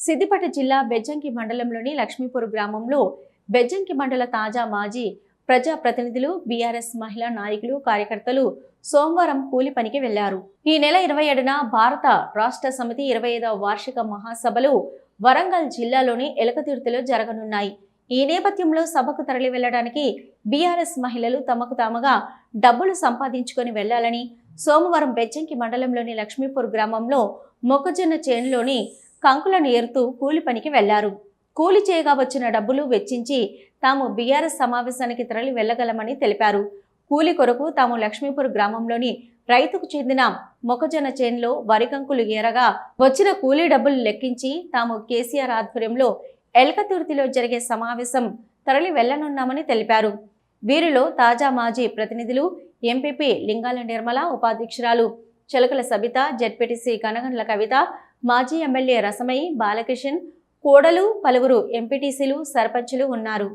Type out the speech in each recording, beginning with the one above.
సిద్దిపేట జిల్లా బెజ్జంకి మండలంలోని లక్ష్మీపూర్ గ్రామంలో బెజ్జంకి మండల తాజా మాజీ ప్రజా ప్రతినిధులు బీఆర్ఎస్ మహిళా నాయకులు కార్యకర్తలు సోమవారం కూలి పనికి వెళ్ళారు. ఈ నెల ఇరవై ఏడున భారత రాష్ట్ర సమితి ఇరవై ఐదవ వార్షిక మహాసభలు వరంగల్ జిల్లాలోని ఎలకతీర్థలో జరగనున్నాయి. ఈ నేపథ్యంలో సభకు తరలి వెళ్ళడానికి బీఆర్ఎస్ మహిళలు తమకు తాముగా డబ్బులు సంపాదించుకొని వెళ్ళాలని సోమవారం బెజ్జంకి మండలంలోని లక్ష్మీపూర్ గ్రామంలో మొక్కజొన్న చేనులోని కంకులను ఏరుతూ కూలి పనికి వెళ్ళారు. కూలి చేయగా వచ్చిన డబ్బులు వెచ్చించి తాము బీఆర్ఎస్ సమావేశానికి తరలి వెళ్ళగలమని తెలిపారు. కూలి కొరకు తాము లక్ష్మీపూర్ గ్రామంలోని రైతుకు చెందిన మొక్కజొన్న చేనులో వరి కంకులు ఏరగా వచ్చిన కూలీ డబ్బులు లెక్కించి తాము కేసీఆర్ ఆధ్వర్యంలో ఎల్కతుర్తిలో జరిగే సమావేశం తరలి వెళ్ళనున్నామని తెలిపారు. వీరిలో తాజా మాజీ ప్రతినిధులు ఎంపీపీ లింగాల నిర్మల ఉపాధ్యక్షురాలు చిలకల సబిత జెడ్పీటీసీ కనగండ్ల కవిత మాజీ ఎమ్మెల్యే రసమయ్య బాలకిషన్ కోడలు పలువురు ఎంపీటీసీలు సర్పంచులు ఉన్నారు.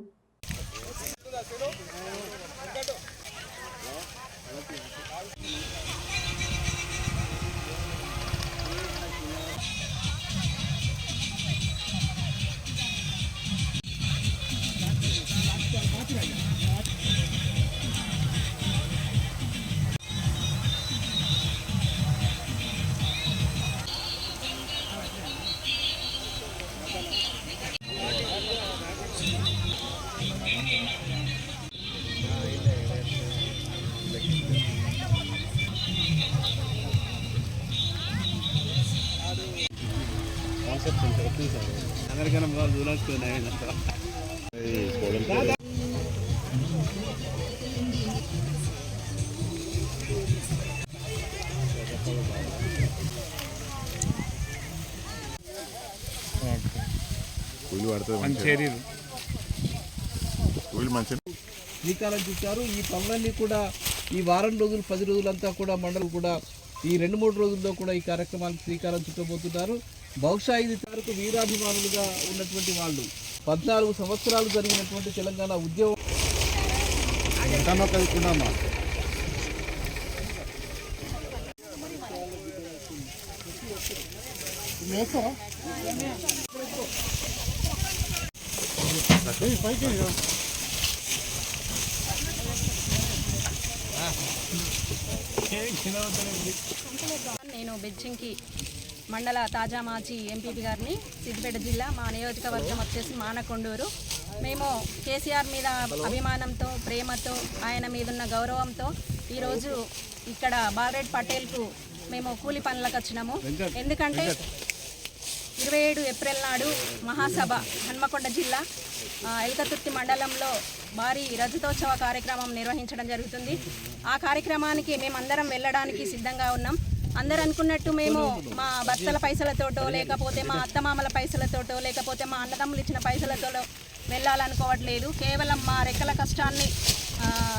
అందరికన్నా బాగా కూలి పడుతుంది కూలి మంచి శ్రీకారం చుట్టారు ఈ పనులన్నీ కూడా ఈ వారం రోజులు పది రోజులంతా కూడా మండలం కూడా ఈ రెండు మూడు రోజుల్లో కూడా ఈ కార్యక్రమానికి శ్రీకారం చుట్టబోతున్నారు. బహుశా ఇది తరకు వీరాభిమానులుగా ఉన్నటువంటి వాళ్ళు. పద్నాలుగు సంవత్సరాలు జరిగినటువంటి తెలంగాణ ఉద్యమం. నేను బెజ్జింకి మండల తాజా మాజీ ఎంపీపీ గారిని సిద్దిపేట జిల్లా మా నియోజకవర్గం వచ్చేసి మానకొండూరు. మేము కేసీఆర్ మీద అభిమానంతో ప్రేమతో ఆయన మీద ఉన్న గౌరవంతో ఈరోజు ఇక్కడ బాలరెడ్డి పటేల్కు మేము కూలి పనులకు వచ్చినాము. ఎందుకంటే ఇరవై ఏడు ఏప్రిల్ నాడు మహాసభ హన్మకొండ జిల్లా ఎల్కతుర్తి మండలంలో భారీ రజతోత్సవ కార్యక్రమం నిర్వహించడం జరుగుతుంది. ఆ కార్యక్రమానికి మేమందరం వెళ్ళడానికి సిద్ధంగా ఉన్నాం. అందరు అనుకున్నట్టు మేము మా భర్తల పైసలతోటో లేకపోతే మా అత్తమామల పైసలతోటో లేకపోతే మా అన్నదమ్ములు ఇచ్చిన పైసలతోటో వెళ్ళాలనుకోవట్లేదు. కేవలం మా రెక్కల కష్టాన్ని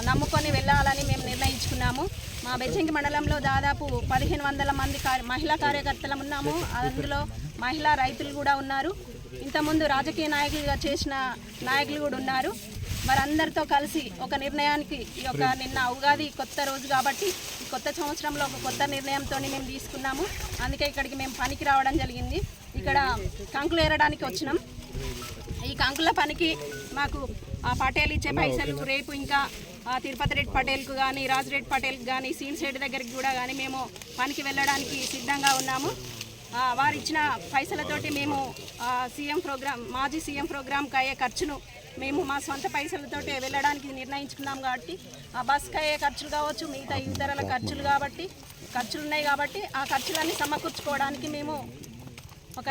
నమ్ముకొని వెళ్ళాలని మేము నిర్ణయించుకున్నాము. మా బెజ్జంకి మండలంలో దాదాపు పదిహేను వందల మంది కార్య- మహిళా కార్యకర్తలు ఉన్నాము. అందులో మహిళా రైతులు కూడా ఉన్నారు. ఇంతకుముందు రాజకీయ నాయకులుగా చేసిన నాయకులు కూడా ఉన్నారు. వారందరితో కలిసి ఒక నిర్ణయానికి ఈ యొక్క నిన్న ఉగాది కొత్త రోజు కాబట్టి ఈ కొత్త సంవత్సరంలో ఒక కొత్త నిర్ణయంతో మేము తీసుకున్నాము. అందుకే ఇక్కడికి మేము పనికి రావడం జరిగింది. ఇక్కడ కంకులు ఏరడానికి వచ్చినాం. ఈ కంకుల పనికి మాకు ఆ పటేల్ ఇచ్చే పైసలు రేపు ఇంకా ఆ తిరుపతి రెడ్డి పటేల్కు కానీ రాజురెడ్డి పటేల్కి కానీ సీన్స్ రెడ్డి దగ్గరికి కూడా కానీ మేము పనికి వెళ్ళడానికి సిద్ధంగా ఉన్నాము. వారు ఇచ్చిన పైసలతోటి మేము సీఎం ప్రోగ్రామ్ మాజీ సీఎం ప్రోగ్రామ్కి అయ్యే ఖర్చును మేము మా సొంత పైసలతోటి వెళ్ళడానికి నిర్ణయించుకున్నాం కాబట్టి ఆ బస్కి అయ్యే ఖర్చులు కావచ్చు మిగతా ఇతరుల ఖర్చులు కాబట్టి ఖర్చులు ఉన్నాయి కాబట్టి ఆ ఖర్చులన్నీ సమకూర్చుకోవడానికి మేము ఒక